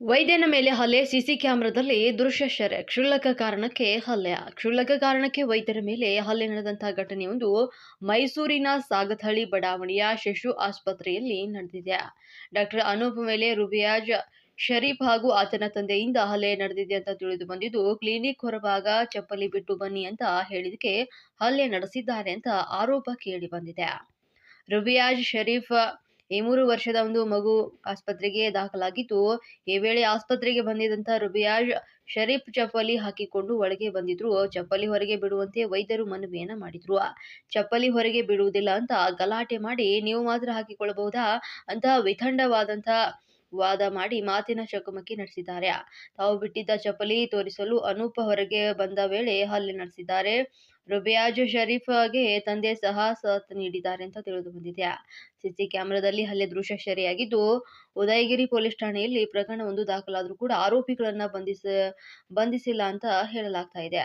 ವೈದ್ಯನ ಮೇಲೆ ಹಲ್ಲೆ, ಸಿಸಿ ಕ್ಯಾಮೆರಾದಲ್ಲಿ ದೃಶ್ಯ ಶರೆ, ಕ್ಷುಲ್ಲಕ ಕಾರಣಕ್ಕೆ ಹಲ್ಲೆ. ಕ್ಷುಲ್ಲಕ ಕಾರಣಕ್ಕೆ ವೈದ್ಯರ ಮೇಲೆ ಹಲ್ಲೆ ನಡೆದಂತಹ ಘಟನೆಯೊಂದು ಮೈಸೂರಿನ ಸಾಗಥಳ್ಳಿ ಬಡಾವಣೆಯ ಶಿಶು ಆಸ್ಪತ್ರೆಯಲ್ಲಿ ನಡೆದಿದೆ. ಡಾಕ್ಟರ್ ಅನೂಪ್ ಮೇಲೆ ರುಬಿಯಾಜ್ ಶರೀಫ್ ಹಾಗೂ ಆತನ ತಂದೆಯಿಂದ ಹಲ್ಲೆ ನಡೆದಿದೆ ಅಂತ ತಿಳಿದು ಬಂದಿದ್ದು, ಕ್ಲಿನಿಕ್ ಹೊರಭಾಗ ಚಪ್ಪಲಿ ಬಿಟ್ಟು ಬನ್ನಿ ಅಂತ ಹೇಳಿದಕ್ಕೆ ಹಲ್ಲೆ ನಡೆಸಿದ್ದಾರೆ ಅಂತ ಆರೋಪ ಕೇಳಿ ಬಂದಿದೆ. ರುಬಿಯಾಜ್ ಶರೀಫ್ ಈ ಮೂರು ವರ್ಷದ ಒಂದು ಮಗು ಆಸ್ಪತ್ರೆಗೆ ದಾಖಲಾಗಿತ್ತು. ಈ ವೇಳೆ ಆಸ್ಪತ್ರೆಗೆ ಬಂದಿದ್ದಂಥ ರುಬಿಯಾಜ್ ಶರೀಫ್ ಚಪ್ಪಲಿ ಹಾಕಿಕೊಂಡು ಒಳಗೆ ಬಂದಿದ್ರು. ಚಪ್ಪಲಿ ಹೊರಗೆ ಬಿಡುವಂತೆ ವೈದ್ಯರು ಮನವಿಯನ್ನ ಮಾಡಿದ್ರು. ಚಪ್ಪಲಿ ಹೊರಗೆ ಬಿಡುವುದಿಲ್ಲ ಅಂತ ಗಲಾಟೆ ಮಾಡಿ ನೀವು ಮಾತ್ರ ಹಾಕಿಕೊಳ್ಳಬಹುದಾ? ಅಂತ ವಿತಂಡವಾದಂತ ವಾದ ಮಾಡಿ ಮಾತಿನ ಚಕಮಕಿ ನಡೆಸಿದ್ದಾರೆ. ತಾವು ಬಿಟ್ಟಿದ್ದ ಚಪ್ಪಲಿ ತೋರಿಸಲು ಅನೂಪ್ ಹೊರಗೆ ಬಂದ ವೇಳೆ ಹಲ್ಲೆ ನಡೆಸಿದ್ದಾರೆ. ರುಬಿಯಾಜ್ ಶರೀಫ್ಗೆ ತಂದೆ ಸಹ ಸಾಥ್ ನೀಡಿದ್ದಾರೆ ಅಂತ ತಿಳಿದು ಬಂದಿದೆ. ಸಿಸಿ ಕ್ಯಾಮೆರಾದಲ್ಲಿ ಹಲ್ಲೆ ದೃಶ್ಯ ಸೆರೆಯಾಗಿದ್ದು, ಉದಯಗಿರಿ ಪೊಲೀಸ್ ಠಾಣೆಯಲ್ಲಿ ಪ್ರಕರಣವೊಂದು ದಾಖಲಾದರೂ ಕೂಡ ಆರೋಪಿಗಳನ್ನ ಬಂಧಿಸ, ಬಂಧಿಸಿಲ್ಲ ಅಂತ ಹೇಳಲಾಗ್ತಾ ಇದೆ.